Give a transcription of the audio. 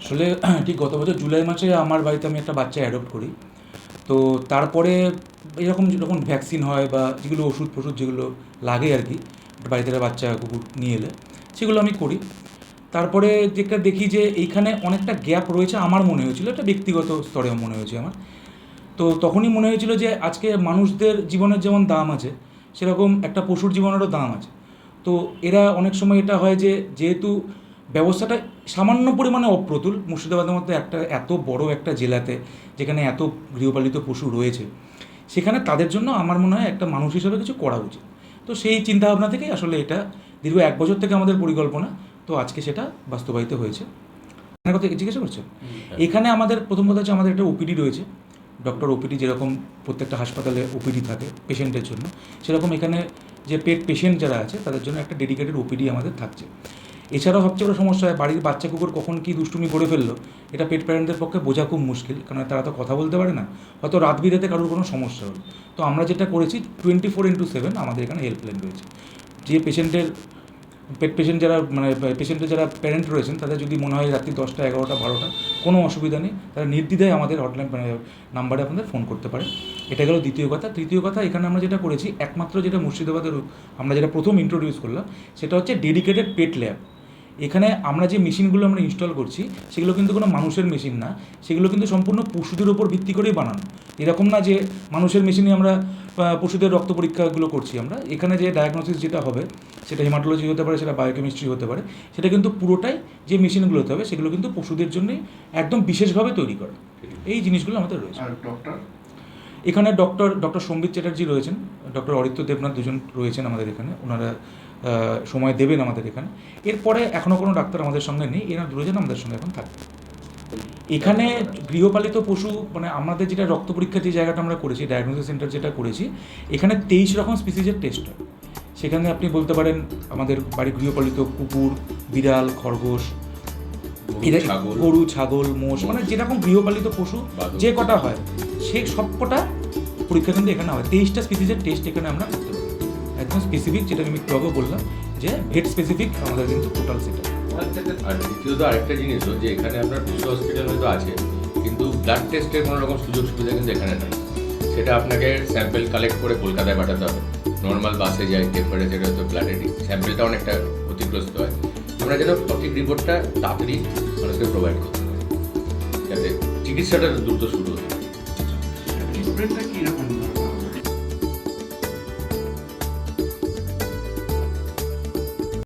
আসলে ঠিক গত বছর জুলাই মাসে আমার বাড়িতে আমি একটা বাচ্চা অ্যাডপ্ট করি। তো তারপরে এরকম যখন ভ্যাকসিন হয় বা যেগুলো ওষুধ ফষুধ যেগুলো লাগে আর কি বাড়িতে একটা বাচ্চা কুকুর নিয়ে এলে, সেগুলো আমি করি। তারপরে যেটা দেখি যে এইখানে অনেকটা গ্যাপ রয়েছে আমার মনে হয়েছিল এটা ব্যক্তিগত স্তরে মনে হয়েছে আমার। তো তখনই মনে হয়েছিল যে আজকে মানুষদের জীবনের যেমন দাম আছে, সেরকম একটা পশুর জীবনেরও দাম আছে। তো এরা অনেক সময় এটা হয় যে যেহেতু ব্যবস্থাটা সামান্য পরিমাণে অপ্রতুল মুর্শিদাবাদের মধ্যে একটা এত বড় একটা জেলাতে যেখানে এত গৃহপালিত পশু রয়েছে সেখানে তাদের জন্য আমার মনে হয় একটা মানুষ হিসেবে কিছু করা উচিত। তো সেই চিন্তাভাবনা থেকেই আসলে এটা দীর্ঘ এক বছর থেকে আমাদের পরিকল্পনা তো আজকে সেটা বাস্তবায়িত হয়েছে। কথা জিজ্ঞাসা করছেন এখানে আমাদের প্রথম কথা হচ্ছে আমাদের একটা ওপিডি রয়েছে। ডক্টর ওপিডি যেরকম প্রত্যেকটা হাসপাতালে ওপিডি থাকে পেশেন্টের জন্য, সেরকম এখানে যে পেট পেশেন্ট যারা আছে, তাদের জন্য একটা ডেডিকেটেড ওপিডি আমাদের থাকছে। এছাড়াও সবচেয়ে বড় সমস্যা হয়, বাড়ির বাচ্চা কুকুর কখন কী দুষ্টুমি করে ফেলল, এটা পেট প্যারেন্টদের পক্ষে বোঝা খুব মুশকিল কারণ তারা তো কথা বলতে পারে না, হয়তো রাত বিরেতে কারোর কোনো সমস্যা হলো। তো আমরা যেটা করেছি টোয়েন্টি ফোর ইন্টু সেভেন আমাদের এখানে হেল্পলাইন রয়েছে। যে পেশেন্টের পেশেন্ট যারা মানে পেশেন্টের যারা প্যারেন্ট রয়েছেন, তাদের যদি মনে হয় রাত্রি দশটা, এগারোটা, বারোটা, কোনো অসুবিধা নেই, তারা নির্দ্বিধায় আমাদের হটলাইন নাম্বারে আপনাদের ফোন করতে পারে। এটা গেল দ্বিতীয় কথা। তৃতীয় কথা, এখানে আমরা যেটা করেছি, একমাত্র যেটা মুর্শিদাবাদের, আমরা যেটা প্রথম ইন্ট্রোডিউস করলাম, সেটা হচ্ছে ডেডিকেটেড পেট ল্যাব এখানে আমরা যে মেশিনগুলো আমরা ইনস্টল করছি, সেগুলো কিন্তু কোনো মানুষের মেশিন না। সেগুলো কিন্তু সম্পূর্ণ পশুদের উপর ভিত্তি করেই বানানো। এরকম না যে মানুষের মেশিনে আমরা পশুদের রক্ত পরীক্ষাগুলো করছি আমরা। এখানে যে ডায়াগনোসিস যেটা হবে, সেটা হেমাটোলজি হতে পারে, সেটা বায়োকেমিস্ট্রি হতে পারে, সেটা কিন্তু পুরোটাই যে মেশিনগুলো হতে হবে, সেগুলো কিন্তু পশুদের জন্যই একদম বিশেষভাবে তৈরি করা। এই জিনিসগুলো আমাদের রয়েছে। ডক্টর এখানে ডক্টর ডক্টর সম্বিত চ্যাটার্জি রয়েছেন, ডক্টর অরিত্য দেবনাথ দুজন রয়েছেন আমাদের এখানে, ওনারা সময় দেবেন আমাদের এখানে এরপরে এখনও কোনো ডাক্তার আমাদের সঙ্গে নেই, এরা দুজন আমাদের সঙ্গে এখন থাকবে এখানে গৃহপালিত পশু মানে আমাদের যেটা রক্ত পরীক্ষা যে জায়গাটা আমরা করেছি ডায়াগনোসিস সেন্টার যেটা করেছি, এখানে তেইশ রকম স্পিসিজের টেস্ট হয় সেখানে আপনি বলতে পারেন, আমাদের বাড়ি গৃহপালিত কুকুর, বিড়াল, খরগোশ। গরু ছাগল মোষ মানে যেরকম গৃহপালিত পশু যে কটা হয় সেই সব কটা পরীক্ষা কিন্তু এখানে হয়। তেইশটা স্পিসিজের টেস্ট এখানে আমরা করতে পারি। একদম স্পেসিফিক যেটা আমি একটু আগে বললাম যে ভেট স্পেসিফিক আমাদের কিন্তু টোটাল সেটা আর দ্বিতীয়ত আরেকটা জিনিসও যে এখানে আপনার পশু হসপিটাল হয়তো আছে কিন্তু ব্লাড টেস্টের কোনো রকম সুযোগ সুবিধা কিন্তু এখানে নেই। সেটা আপনাকে স্যাম্পেল কালেক্ট করে কলকাতায় পাঠাতে হবে। নর্মাল বাসে যায় টেম্পারেচার হয়তো ব্লাডের স্যাম্পেলটা অনেকটা ক্ষতিগ্রস্ত হয়। আমরা যেন সঠিক রিপোর্টটা তাড়াতাড়ি মানুষকে প্রোভাইড করতে যাতে চিকিৎসাটা দ্রুত শুরু হয়। ট্রিটমেন্টটা কি